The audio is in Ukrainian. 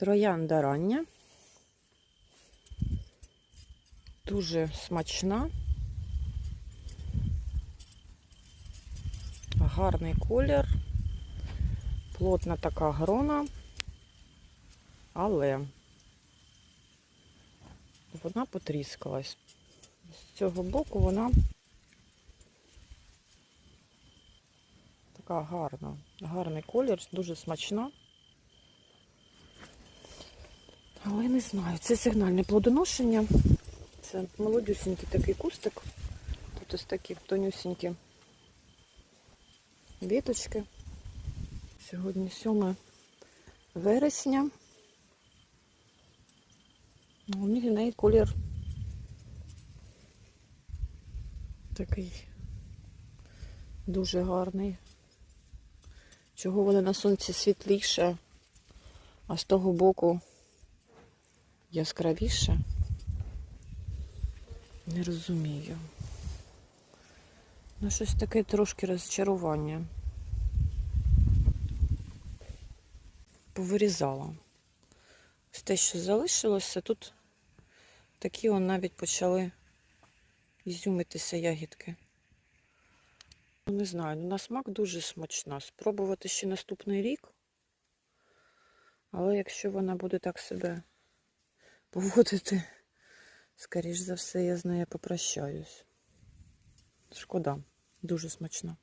Троянда рання. Дуже смачна. Гарний колір. Плотна така грона. Але вона потріскалась. З цього боку вона така гарна. Гарний колір, дуже смачна. Але не знаю, це сигнальне плодоношення. Це молодюсінький такий кустик. Тут ось такі тонюсінькі віточки. Сьогодні 7 вересня. У них в неї колір такий дуже гарний. Чого вона на сонці світліша, а з того боку яскравіше? Не розумію. Ну, щось таке трошки розчарування. Повирізала. Ось те, що залишилося, тут такі он навіть почали ізюмитися ягідки. Ну, не знаю, ну на смак дуже смачна. Спробувати ще наступний рік. Але якщо вона буде так себе поводити, скоріш за все, я з нею попрощаюсь. Шкода, дуже смачна.